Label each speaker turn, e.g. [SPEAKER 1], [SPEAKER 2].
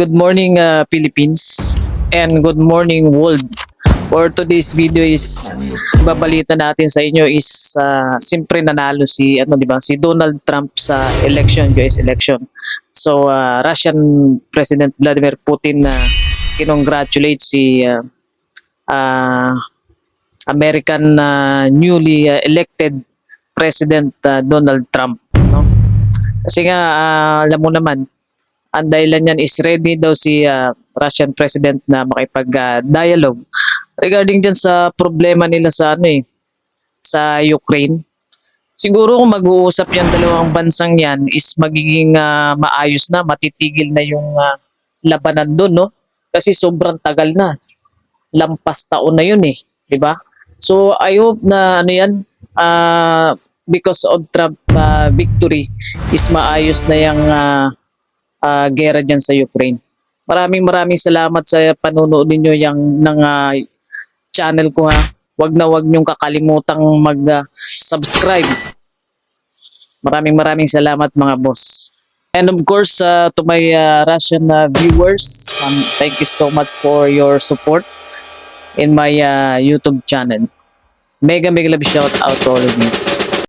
[SPEAKER 1] Good morning uh, Philippines and good morning world. For today's video is babalita natin sa inyo is uh, siyempre nanalo si ano di ba si Donald Trump sa election US election. So uh, Russian President Vladimir Putin na kinongratulate si uh, uh, American uh, newly uh, elected President uh, Donald Trump no. Kasi nga uh, alam mo naman ang dahilan niyan is ready daw si uh, Russian President na makipag-dialogue regarding dyan sa problema nila sa ano eh, sa Ukraine. Siguro kung mag-uusap yung dalawang bansang yan is magiging ah, maayos na, matitigil na yung ah, labanan doon, no? Kasi sobrang tagal na. Lampas taon na yun eh, di ba? So I hope na ano yan, ah, because of Trump ah, victory is maayos na yung ah, ah, gera dyan sa Ukraine. Maraming maraming salamat sa panonood ninyo yung ng ah, channel ko ha. Wag na wag niyong kakalimutang mag-subscribe. maraming maraming salamat mga boss. And of course, uh, to my uh, Russian uh, viewers, um, thank you so much for your support in my uh, YouTube channel. Mega mega love shout out to all of you.